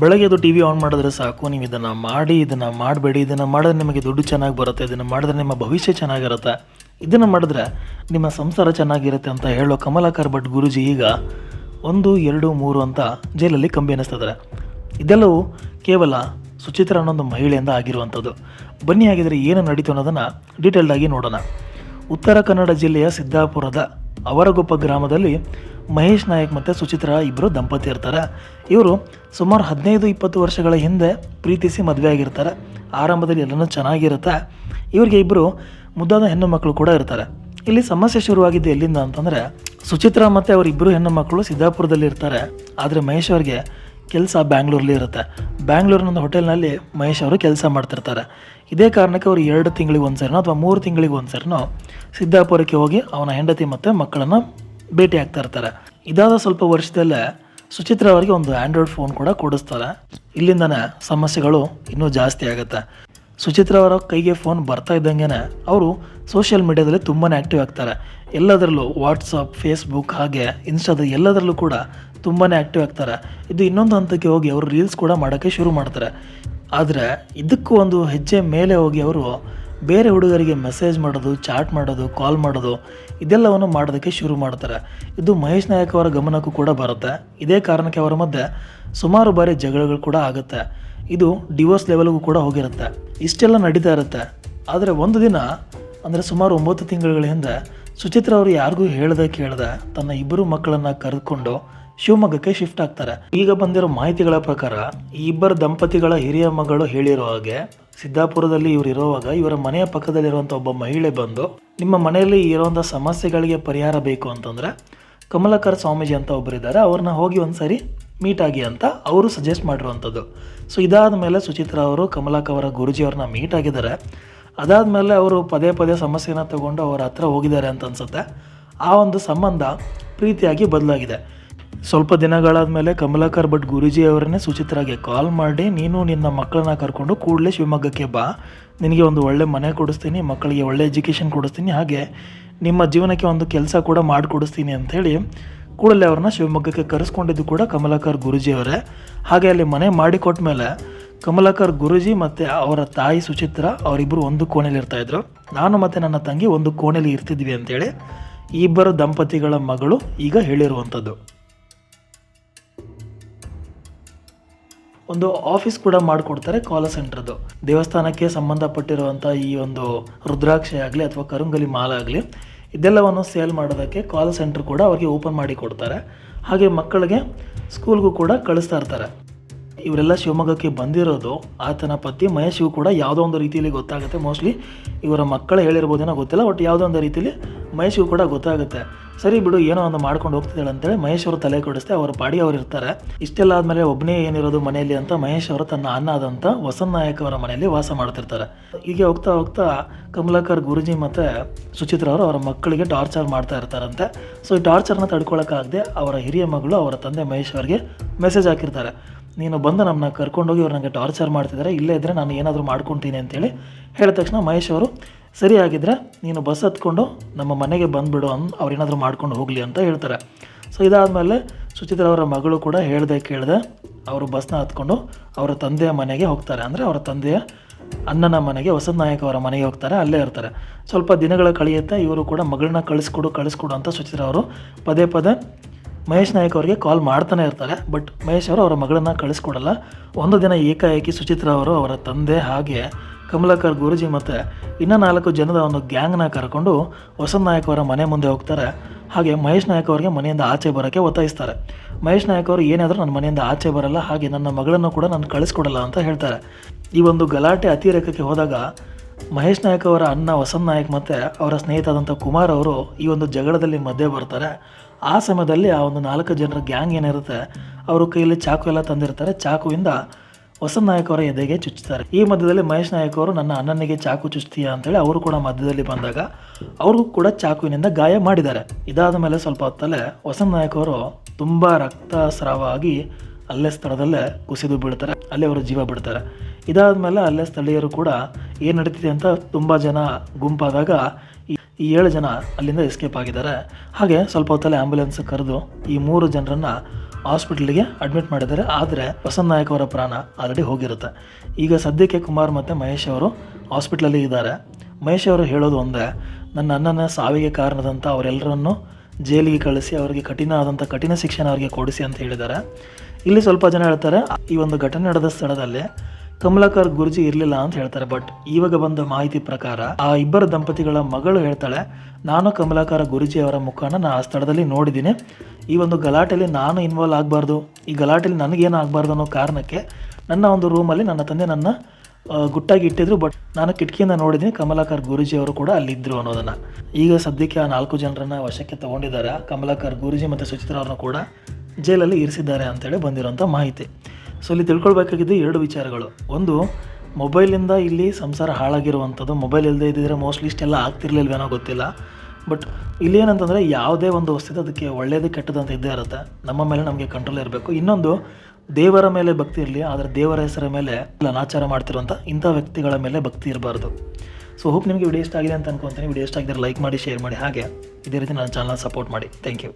ಬೆಳಗ್ಗೆ ಅದು T V on ಮಾಡಿದ್ರೆ ಸಾಕು, ನೀವು ಇದನ್ನು ಮಾಡಿ, ಇದನ್ನು ಮಾಡಬೇಡಿ, ಇದನ್ನು ಮಾಡಿದ್ರೆ ನಿಮಗೆ ದುಡ್ಡು ಚೆನ್ನಾಗಿ ಬರುತ್ತೆ, ಇದನ್ನು ಮಾಡಿದ್ರೆ ನಿಮ್ಮ ಭವಿಷ್ಯ ಚೆನ್ನಾಗಿರುತ್ತೆ. ಇದನ್ನು ಮಾಡಿದ್ರೆ ನಿಮ್ಮ ಸಂಸಾರ ಚೆನ್ನಾಗಿರುತ್ತೆ ಅಂತ ಹೇಳೋ ಕಮಲಾಕರ್ ಭಟ್ ಗುರುಜಿ ಈಗ ಒಂದು, ಎರಡು, ಮೂರು ಅಂತ ಜೈಲಲ್ಲಿ ಕಂಬಿ ಅನ್ನಿಸ್ತಿದ್ದಾರೆ ಇದೆಲ್ಲವೂ ಕೇವಲ ಸುಚಿತ್ರ ಒಂದು ಮಹಿಳೆಯಿಂದ ಆಗಿರುವಂಥದ್ದು. ಬನ್ನಿ ಆಗಿದರೆ ಏನು ನಡೀತು ಅನ್ನೋದನ್ನು ಡೀಟೇಲ್ಡಾಗಿ ನೋಡೋಣ. ಉತ್ತರ ಕನ್ನಡ ಜಿಲ್ಲೆಯ ಸಿದ್ದಾಪುರದ ಅವರಗೊಪ್ಪ ಗ್ರಾಮದಲ್ಲಿ ಮಹೇಶ್ ನಾಯಕ್ ಮತ್ತು ಸುಚಿತ್ರ ಇಬ್ಬರು ದಂಪತಿ ಇರ್ತಾರೆ. ಇವರು ಸುಮಾರು ಹದಿನೈದು, ಇಪ್ಪತ್ತು ವರ್ಷಗಳ ಹಿಂದೆ ಪ್ರೀತಿಸಿ ಮದುವೆ ಆಗಿರ್ತಾರೆ. ಆರಂಭದಲ್ಲಿ ಎಲ್ಲನೂ ಚೆನ್ನಾಗಿರುತ್ತೆ. ಇವರಿಗೆ ಇಬ್ಬರು ಮುದ್ದಾದ ಹೆಣ್ಣು ಮಕ್ಕಳು ಕೂಡ ಇರ್ತಾರೆ. ಇಲ್ಲಿ ಸಮಸ್ಯೆ ಶುರುವಾಗಿದ್ದು ಎಲ್ಲಿಂದ ಅಂತಂದರೆ ಸುಚಿತ್ರ ಮತ್ತು ಅವರಿಬ್ಬರು ಹೆಣ್ಣು ಮಕ್ಕಳು ಸಿದ್ದಾಪುರದಲ್ಲಿ ಇರ್ತಾರೆ. ಆದರೆ ಮಹೇಶ್ ಅವ್ರಿಗೆ ಕೆಲಸ ಬ್ಯಾಂಗ್ಳೂರಲ್ಲಿ ಇರುತ್ತೆ. ಬ್ಯಾಂಗ್ಳೂರಿನ ಒಂದು ಹೋಟೆಲ್ನಲ್ಲಿ ಮಹೇಶ್ ಅವರು ಕೆಲಸ ಮಾಡ್ತಿರ್ತಾರೆ. ಇದೇ ಕಾರಣಕ್ಕೆ ಅವರು ಎರಡು ತಿಂಗಳಿಗೆ ಒಂದು ಸರಿನೋ ಅಥವಾ ಮೂರು ತಿಂಗಳಿಗೆ ಒಂದು ಸರಿನೋ ಸಿದ್ದಾಪುರಕ್ಕೆ ಹೋಗಿ ಅವನ ಹೆಂಡತಿ ಮತ್ತು ಮಕ್ಕಳನ್ನು ಭೇಟಿ ಆಗ್ತಾ ಇರ್ತಾರೆ. ಇದಾದ ಸ್ವಲ್ಪ ವರ್ಷದಲ್ಲೇ ಸುಚಿತ್ರ ಅವರಿಗೆ ಒಂದು ಆ್ಯಂಡ್ರಾಯ್ಡ್ ಫೋನ್ ಕೂಡ ಕೊಡಿಸ್ತಾರೆ. ಇಲ್ಲಿಂದನೇ ಸಮಸ್ಯೆಗಳು ಇನ್ನೂ ಜಾಸ್ತಿ ಆಗುತ್ತೆ. ಸುಚಿತ್ರ ಅವರ ಕೈಗೆ ಫೋನ್ ಬರ್ತಾ ಇದ್ದಂಗೆ ಅವರು ಸೋಷಿಯಲ್ ಮೀಡ್ಯಾದಲ್ಲಿ ತುಂಬಾ ಆ್ಯಕ್ಟಿವ್ ಆಗ್ತಾರೆ. ಎಲ್ಲದರಲ್ಲೂ ವಾಟ್ಸಪ್ ಫೇಸ್ಬುಕ್ ಹಾಗೆ ಇನ್ಸ್ಟಾದ ಎಲ್ಲದರಲ್ಲೂ ಕೂಡ ತುಂಬಾ ಆ್ಯಕ್ಟಿವ್ ಆಗ್ತಾರೆ. ಇದು ಇನ್ನೊಂದು ಹಂತಕ್ಕೆ ಹೋಗಿ ಅವರು ರೀಲ್ಸ್ ಕೂಡ ಮಾಡೋಕ್ಕೆ ಶುರು ಮಾಡ್ತಾರೆ. ಆದರೆ ಇದಕ್ಕೂ ಒಂದು ಹೆಜ್ಜೆ ಮೇಲೆ ಹೋಗಿ ಅವರು ಬೇರೆ ಹುಡುಗರಿಗೆ ಮೆಸೇಜ್ ಮಾಡೋದು ಚಾಟ್ ಮಾಡೋದು ಕಾಲ್ ಮಾಡೋದು, ಇದೆಲ್ಲವನ್ನು ಮಾಡೋದಕ್ಕೆ ಶುರು ಮಾಡ್ತಾರೆ. ಇದು ಮಹೇಶ್ ನಾಯಕ್ ಅವರ ಗಮನಕ್ಕೂ ಕೂಡ ಬರುತ್ತೆ. ಇದೇ ಕಾರಣಕ್ಕೆ ಅವರ ಮಧ್ಯೆ ಸುಮಾರು ಬಾರಿ ಜಗಳಗಳು ಕೂಡ ಆಗುತ್ತೆ. ಇದು ಡಿವೋರ್ಸ್ ಲೆವೆಲ್ಗೂ ಕೂಡ ಹೋಗಿರುತ್ತೆ. ಇಷ್ಟೆಲ್ಲ ನಡೀತಾ ಇರುತ್ತೆ. ಆದರೆ ಒಂದು ದಿನ, ಅಂದರೆ ಸುಮಾರು ಒಂಬತ್ತು ತಿಂಗಳ ಹಿಂದೆ, ಸುಚಿತ್ರ ಅವರು ಯಾರಿಗೂ ಹೇಳದೆ ಕೇಳದೆ ತನ್ನ ಇಬ್ಬರು ಮಕ್ಕಳನ್ನು ಕರೆದುಕೊಂಡು ಶಿವಮೊಗ್ಗಕ್ಕೆ ಶಿಫ್ಟ್ ಆಗ್ತಾರೆ. ಈಗ ಬಂದಿರೋ ಮಾಹಿತಿಗಳ ಪ್ರಕಾರ, ಈ ಇಬ್ಬರು ದಂಪತಿಗಳ ಹಿರಿಯ ಮಗಳು ಹೇಳಿರೋ ಹಾಗೆ, ಸಿದ್ದಾಪುರದಲ್ಲಿ ಇವರು ಇರುವಾಗ ಇವರ ಮನೆಯ ಪಕ್ಕದಲ್ಲಿರುವಂಥ ಒಬ್ಬ ಮಹಿಳೆ ಬಂದು, ನಿಮ್ಮ ಮನೆಯಲ್ಲಿ ಇರುವಂಥ ಸಮಸ್ಯೆಗಳಿಗೆ ಪರಿಹಾರ ಬೇಕು ಅಂತಂದರೆ, ಕಮಲಾಕರ್ ಸ್ವಾಮೀಜಿ ಅಂತ ಒಬ್ಬರಿದ್ದಾರೆ ಅವ್ರನ್ನ ಹೋಗಿ ಒಂದ್ಸರಿ ಮೀಟ್ ಆಗಿ ಅಂತ ಅವರು ಸಜೆಸ್ಟ್ ಮಾಡಿರುವಂಥದ್ದು. ಸೊ ಇದಾದ ಮೇಲೆ ಸುಚಿತ್ರಾ ಅವರು ಕಮಲಾಕ್ ಅವರ ಗುರುಜಿ ಅವ್ರನ್ನ ಮೀಟ್ ಆಗಿದ್ದಾರೆ. ಅದಾದಮೇಲೆ ಅವರು ಪದೇ ಪದೇ ಸಮಸ್ಯೆನ ತಗೊಂಡು ಅವರ ಹತ್ರ ಹೋಗಿದ್ದಾರೆ ಅಂತ ಅನ್ಸುತ್ತೆ. ಆ ಒಂದು ಸಂಬಂಧ ಪ್ರೀತಿಯಾಗಿ ಬದಲಾಗಿದೆ. ಸ್ವಲ್ಪ ದಿನಗಳಾದ ಮೇಲೆ ಕಮಲಾಕರ್ ಭಟ್ ಗುರುಜಿ ಅವರನ್ನೇ ಸುಚಿತ್ರಾಗೆ ಕಾಲ್ ಮಾಡಿ, ನೀನು ನಿನ್ನ ಮಕ್ಕಳನ್ನ ಕರ್ಕೊಂಡು ಕೂಡಲೇ ಶಿವಮೊಗ್ಗಕ್ಕೆ ಬಾ. ನಿನಗೆ ಒಂದು ಒಳ್ಳೆ ಮನೆ ಕೊಡಿಸ್ತೀನಿ, ಮಕ್ಕಳಿಗೆ ಒಳ್ಳೆ ಎಜುಕೇಷನ್ ಕೊಡಿಸ್ತೀನಿ. ಹಾಗೆ ನಿಮ್ಮ ಜೀವನಕ್ಕೆ ಒಂದು ಕೆಲಸ ಕೂಡ ಮಾಡಿಕೊಡಿಸ್ತೀನಿ ಅಂಥೇಳಿ ಕೂಡಲೇ ಅವ್ರನ್ನ ಶಿವಮೊಗ್ಗಕ್ಕೆ ಕರೆಸ್ಕೊಂಡಿದ್ದು ಕೂಡ ಕಮಲಾಕರ್ ಗುರುಜಿ ಅವರೇ. ಹಾಗೆ ಅಲ್ಲಿ ಮನೆ ಮಾಡಿಕೊಟ್ಟ ಮೇಲೆ ಕಮಲಾಕರ್ ಗುರುಜಿ ಮತ್ತು ಅವರ ತಾಯಿ ಸುಚಿತ್ರ ಅವರಿಬ್ಬರು ಒಂದು ಕೋಣೆಯಲ್ಲಿ ಇರ್ತಾಯಿದ್ರು ನಾನು ಮತ್ತು ನನ್ನ ತಂಗಿ ಒಂದು ಕೋಣೆಯಲ್ಲಿ ಇರ್ತಿದ್ವಿ ಅಂತೇಳಿ ಇಬ್ಬರು ದಂಪತಿಗಳ ಮಗಳು ಈಗ ಹೇಳಿರುವಂಥದ್ದು. ಒಂದು ಆಫೀಸ್ ಕೂಡ ಮಾಡಿಕೊಡ್ತಾರೆ ಕಾಲ್ ಸೆಂಟ್ರದ್ದು. ದೇವಸ್ಥಾನಕ್ಕೆ ಸಂಬಂಧಪಟ್ಟಿರುವಂಥ ಈ ಒಂದು ರುದ್ರಾಕ್ಷಿ ಆಗಲಿ ಅಥವಾ ಕರುಂಗಲಿ ಮಾಲ ಆಗಲಿ ಇದೆಲ್ಲವನ್ನು ಸೇಲ್ ಮಾಡೋದಕ್ಕೆ ಕಾಲ್ ಸೆಂಟರ್ ಕೂಡ ಅವರಿಗೆ ಓಪನ್ ಮಾಡಿ ಕೊಡ್ತಾರೆ. ಹಾಗೆ ಮಕ್ಕಳಿಗೆ ಸ್ಕೂಲ್ಗೂ ಕೂಡ ಕಳಿಸ್ತಾ ಇರ್ತಾರೆ. ಇವರೆಲ್ಲ ಶಿವಮೊಗ್ಗಕ್ಕೆ ಬಂದಿರೋದು ಆತನ ಪತಿ ಮಹೇಶ್ಗೂ ಕೂಡ ಯಾವುದೋ ಒಂದು ರೀತಿಯಲ್ಲಿ ಗೊತ್ತಾಗುತ್ತೆ. ಮೋಸ್ಟ್ಲಿ ಇವರ ಮಕ್ಕಳು ಹೇಳಿರ್ಬೋದೇನೋ ಗೊತ್ತಿಲ್ಲ ಬಟ್ ಯಾವುದೋ ಒಂದು ರೀತಿಯಲ್ಲಿ ಮಹೇಶ್ಗೂ ಕೂಡ ಗೊತ್ತಾಗುತ್ತೆ. ಸರಿ ಬಿಡು, ಏನೋ ಒಂದು ಮಾಡ್ಕೊಂಡು ಹೋಗ್ತಿದ್ದಾಳೆ ಅಂತೇಳಿ ಮಹೇಶ್ ಅವರು ತಲೆ ಕೊಡಿಸ್ತೆ ಅವರ ಪಾಡಿ ಅವ್ರು ಇರ್ತಾರೆ. ಇಷ್ಟೆಲ್ಲ ಆದಮೇಲೆ ಒಬ್ಬನೇ ಏನಿರೋದು ಮನೆಯಲ್ಲಿ ಅಂತ ಮಹೇಶ್ ಅವರು ತನ್ನ ಅನ್ನ ಆದಂಥ ವಸಂತ ನಾಯಕ್ ಅವರ ಮನೆಯಲ್ಲಿ ವಾಸ ಮಾಡ್ತಿರ್ತಾರೆ. ಹೀಗೆ ಹೋಗ್ತಾ ಹೋಗ್ತಾ ಕಮಲಾಕರ್ ಗುರುಜಿ ಮತ್ತು ಸುಚಿತ್ರ ಅವರು ಅವರ ಮಕ್ಕಳಿಗೆ ಟಾರ್ಚರ್ ಮಾಡ್ತಾ ಇರ್ತಾರಂತೆ. ಸೊ ಈ ಟಾರ್ಚರ್ನ ತಡ್ಕೊಳಕ್ಕಾಗದೆ ಅವರ ಹಿರಿಯ ಮಗಳು ಅವರ ತಂದೆ ಮಹೇಶ್ ಅವರಿಗೆ ಮೆಸೇಜ್ ಹಾಕಿರ್ತಾರೆ. ನೀನು ಬಂದು ನಮ್ಮನ್ನ ಕರ್ಕೊಂಡೋಗಿ ಅವ್ರು ನನಗೆ ಟಾರ್ಚರ್ ಮಾಡ್ತಿದ್ದಾರೆ ಇಲ್ಲೇ ಇದ್ದರೆ ನಾನು ಏನಾದರೂ ಮಾಡ್ಕೊತೀನಿ ಅಂತೇಳಿ ಹೇಳಿದ ತಕ್ಷಣ ಮಹೇಶ್ ಅವರು, ಸರಿ ಆಗಿದ್ರೆ ನೀನು ಬಸ್ ಹತ್ಕೊಂಡು ನಮ್ಮ ಮನೆಗೆ ಬಂದುಬಿಡು, ಅನ್ ಅವ್ರು ಏನಾದರೂ ಮಾಡ್ಕೊಂಡು ಹೋಗಲಿ ಅಂತ ಹೇಳ್ತಾರೆ. ಸೊ ಇದಾದಮೇಲೆ ಸುಚಿತ್ರ ಅವರ ಮಗಳು ಕೂಡ ಹೇಳ್ದೆ ಕೇಳಿದೆ, ಅವರು ಬಸ್ನ ಹತ್ಕೊಂಡು ಅವರ ತಂದೆಯ ಮನೆಗೆ ಹೋಗ್ತಾರೆ. ಅಂದರೆ ಅವರ ತಂದೆಯ ಅಣ್ಣನ ಮನೆಗೆ, ವಸಂತ ನಾಯಕ್ ಅವರ ಮನೆಗೆ ಹೋಗ್ತಾರೆ, ಅಲ್ಲೇ ಇರ್ತಾರೆ. ಸ್ವಲ್ಪ ದಿನಗಳ ಕಳೆಯುತ್ತೆ, ಇವರು ಕೂಡ ಮಗಳನ್ನ ಕಳಿಸ್ಕೊಡು ಕಳಿಸ್ಕೊಡು ಅಂತ ಸುಚಿತ್ರ ಅವರು ಪದೇ ಪದೇ ಮಹೇಶ್ ನಾಯಕ್ ಅವರಿಗೆ ಕಾಲ್ ಮಾಡ್ತಾನೆ ಇರ್ತಾರೆ ಬಟ್ ಮಹೇಶ್ ಅವರು ಅವರ ಮಗಳನ್ನ ಕಳಿಸ್ಕೊಡಲ್ಲ. ಒಂದು ದಿನ ಏಕಾಏಕಿ ಸುಚಿತ್ರ ಅವರು ಅವರ ತಂದೆ ಹಾಗೆ ಕಮಲಾಕರ್ ಗುರುಜಿ ಮತ್ತು ಇನ್ನೂ ನಾಲ್ಕು ಜನದ ಒಂದು ಗ್ಯಾಂಗ್ನ ಕರ್ಕೊಂಡು ವಸಂತ ನಾಯಕ್ ಅವರ ಮನೆ ಮುಂದೆ ಹೋಗ್ತಾರೆ. ಹಾಗೆ ಮಹೇಶ್ ನಾಯಕ್ ಅವರಿಗೆ ಮನೆಯಿಂದ ಆಚೆ ಬರೋಕ್ಕೆ ಒತ್ತಾಯಿಸ್ತಾರೆ. ಮಹೇಶ್ ನಾಯಕ್ ಅವರು ಏನಾದರೂ ನನ್ನ ಮನೆಯಿಂದ ಆಚೆ ಬರಲ್ಲ, ಹಾಗೆ ನನ್ನ ಮಗಳನ್ನು ಕೂಡ ನಾನು ಕಳಿಸ್ಕೊಡಲ್ಲ ಅಂತ ಹೇಳ್ತಾರೆ. ಈ ಒಂದು ಗಲಾಟೆ ಅತಿರೇಕಕ್ಕೆ ಹೋದಾಗ ಮಹೇಶ್ ನಾಯಕ್ ಅವರ ಅಣ್ಣ ವಸಂತ ನಾಯಕ್ ಮತ್ತು ಅವರ ಸ್ನೇಹಿತಾದಂಥ ಕುಮಾರ್ ಅವರು ಈ ಒಂದು ಜಗಳದಲ್ಲಿ ಮಧ್ಯೆ ಬರ್ತಾರೆ. ಆ ಸಮಯದಲ್ಲಿ ಆ ಒಂದು ನಾಲ್ಕು ಜನರ ಗ್ಯಾಂಗ್ ಏನಿರುತ್ತೆ, ಅವರು ಕೈಯಲ್ಲಿ ಚಾಕು ಎಲ್ಲ ತಂದಿರ್ತಾರೆ. ಚಾಕುವಿಂದ ವಸಂತ ನಾಯಕ್ ಅವರ ಎದೆಗೆ ಚುಚ್ಚುತ್ತಾರೆ. ಈ ಮಧ್ಯದಲ್ಲಿ ಮಹೇಶ್ ನಾಯಕ್ ಅವರು, ನನ್ನ ಅಣ್ಣನಿಗೆ ಚಾಕು ಚುಚ್ತೀಯಾ? ಅಂತೇಳಿ ಅವರು ಕೂಡ ಮಧ್ಯದಲ್ಲಿ ಬಂದಾಗ ಅವ್ರಿಗೂ ಕೂಡ ಚಾಕುವಿನಿಂದ ಗಾಯ ಮಾಡಿದ್ದಾರೆ. ಇದಾದ ಮೇಲೆ ಸ್ವಲ್ಪ ಹೊತ್ತಲ್ಲೇ ವಸಂತ ನಾಯಕ್ ಅವರು ತುಂಬ ರಕ್ತಸ್ರಾವ ಆಗಿ ಅಲ್ಲೇ ಸ್ಥಳದಲ್ಲೇ ಕುಸಿದು ಬಿಡ್ತಾರೆ ಅಲ್ಲೇ ಅವರು ಜೀವ ಬಿಡ್ತಾರೆ. ಇದಾದ ಮೇಲೆ ಅಲ್ಲೇ ಸ್ಥಳೀಯರು ಕೂಡ, ಏನು ನಡೀತಿದೆ? ಅಂತ ತುಂಬ ಜನ ಗುಂಪಾದಾಗ ಈ- ಏಳು ಜನ ಅಲ್ಲಿಂದ ಎಸ್ಕೇಪ್ ಆಗಿದ್ದಾರೆ. ಹಾಗೆ ಸ್ವಲ್ಪ ಹೊತ್ತಲ್ಲೇ ಆ್ಯಂಬುಲೆನ್ಸ್ ಕರೆದು ಈ ಮೂರು ಜನರನ್ನು ಹಾಸ್ಪಿಟ್ಲಿಗೆ ಅಡ್ಮಿಟ್ ಮಾಡಿದ್ದಾರೆ. ಆದರೆ ವಸಂತ್ ನಾಯಕ್ ಅವರ ಪ್ರಾಣ ಆಲ್ರೆಡಿ ಹೋಗಿರುತ್ತೆ. ಈಗ ಸದ್ಯಕ್ಕೆ ಕುಮಾರ್ ಮತ್ತು ಮಹೇಶ್ ಅವರು ಹಾಸ್ಪಿಟ್ಲಲ್ಲಿ ಇದ್ದಾರೆ. ಮಹೇಶ್ ಅವರು ಹೇಳೋದು ಒಂದೇ, ನನ್ನ ಅಣ್ಣನ ಸಾವಿಗೆ ಕಾರಣದಂಥ ಅವರೆಲ್ಲರನ್ನು ಜೈಲಿಗೆ ಕಳಿಸಿ, ಅವರಿಗೆ ಕಠಿಣ ಆದಂಥ ಕಠಿಣ ಶಿಕ್ಷಣ ಅವರಿಗೆ ಕೊಡಿಸಿ ಅಂತ ಹೇಳಿದ್ದಾರೆ. ಇಲ್ಲಿ ಸ್ವಲ್ಪ ಜನ ಹೇಳ್ತಾರೆ, ಈ ಒಂದು ಘಟನೆ ನಡೆದ ಸ್ಥಳದಲ್ಲಿ ಕಮಲಾಕರ್ ಗುರುಜಿ ಇರಲಿಲ್ಲ ಅಂತ ಹೇಳ್ತಾರೆ ಬಟ್ ಇವಾಗ ಬಂದ ಮಾಹಿತಿ ಪ್ರಕಾರ ಆ ಇಬ್ಬರ ದಂಪತಿಗಳ ಮಗಳು ಹೇಳ್ತಾಳೆ, ನಾನು ಕಮಲಾಕರ ಗುರುಜಿ ಅವರ ಮುಖಾನ ನಾನು ಆ ಸ್ಥಳದಲ್ಲಿ ನೋಡಿದ್ದೀನಿ. ಈ ಒಂದು ಗಲಾಟೆಯಲ್ಲಿ ನಾನು ಇನ್ವಾಲ್ವ್ ಆಗಬಾರ್ದು. ಈ ಗಲಾಟೆಯಲ್ಲಿ ನನಗೇನು ಆಗಬಾರ್ದು ಅನ್ನೋ ಕಾರಣಕ್ಕೆ ನನ್ನ ಒಂದು ರೂಮಲ್ಲಿ ನನ್ನ ತಂದೆ ನನ್ನ ಗುಟ್ಟಾಗಿ ಇಟ್ಟಿದ್ರು ಬಟ್ ನಾನು ಕಿಟಕಿಯಿಂದ ನೋಡಿದ್ದೀನಿ ಕಮಲಾಕರ್ ಗುರುಜಿ ಅವರು ಕೂಡ ಅಲ್ಲಿದ್ದರು ಅನ್ನೋದನ್ನು. ಈಗ ಸದ್ಯಕ್ಕೆ ಆ ನಾಲ್ಕು ಜನರನ್ನ ವಶಕ್ಕೆ ತಗೊಂಡಿದ್ದಾರೆ. ಕಮಲಾಕರ್ ಗುರುಜಿ ಮತ್ತು ಸುಚಿತ್ರ ಅವ್ರನ್ನ ಕೂಡ ಜೈಲಲ್ಲಿ ಇರಿಸಿದ್ದಾರೆ ಅಂತೇಳಿ ಬಂದಿರುವಂಥ ಮಾಹಿತಿ. ಸೊ ಇಲ್ಲಿ ತಿಳ್ಕೊಳ್ಬೇಕಾಗಿದ್ದು ಎರಡು ವಿಚಾರಗಳು. ಒಂದು, ಮೊಬೈಲಿಂದ ಇಲ್ಲಿ ಸಂಸಾರ ಹಾಳಾಗಿರುವಂಥದ್ದು. ಮೊಬೈಲ್ ಇಲ್ಲದೆ ಇದ್ದಿದ್ರೆ ಮೋಸ್ಟ್ಲಿ ಇಷ್ಟೆಲ್ಲ ಆಗ್ತಿರ್ಲಿಲ್ವೇನೋ ಗೊತ್ತಿಲ್ಲ. ಬಟ್ ಇಲ್ಲಿ ಏನಂತಂದರೆ ಯಾವುದೇ ಒಂದು ವಸ್ತು ಅದಕ್ಕೆ ಒಳ್ಳೆಯದು ಕೆಟ್ಟದ್ದು ಅಂತ ಇದ್ದೇ ಇರುತ್ತೆ. ನಮ್ಮ ಮೇಲೆ ನಮಗೆ ಕಂಟ್ರೋಲ್ ಇರಬೇಕು. ಇನ್ನೊಂದು, ದೇವರ ಮೇಲೆ ಭಕ್ತಿ ಇರಲಿ, ಆದರೆ ದೇವರ ಹೆಸರ ಮೇಲೆ ಅನಾಚಾರ ಮಾಡ್ತಿರುವಂಥ ಇಂಥ ವ್ಯಕ್ತಿಗಳ ಮೇಲೆ ಭಕ್ತಿ ಇರಬಾರ್ದು. ಸೊ ಹೋಪ್ ನಿಮಗೆ ವಿಡಿಯೋ ಇಷ್ಟ ಆಗಿದೆ ಅಂತ ಅನ್ಕೊತೀನಿ. ವಿಡಿಯೋ ಇಷ್ಟ ಆಗಿದ್ರೆ ಲೈಕ್ ಮಾಡಿ ಶೇರ್ ಮಾಡಿ. ಹಾಗೆ ಇದೇ ರೀತಿ ನನ್ನ ಚಾನಲ್ ಸಪೋರ್ಟ್ ಮಾಡಿ. Thank you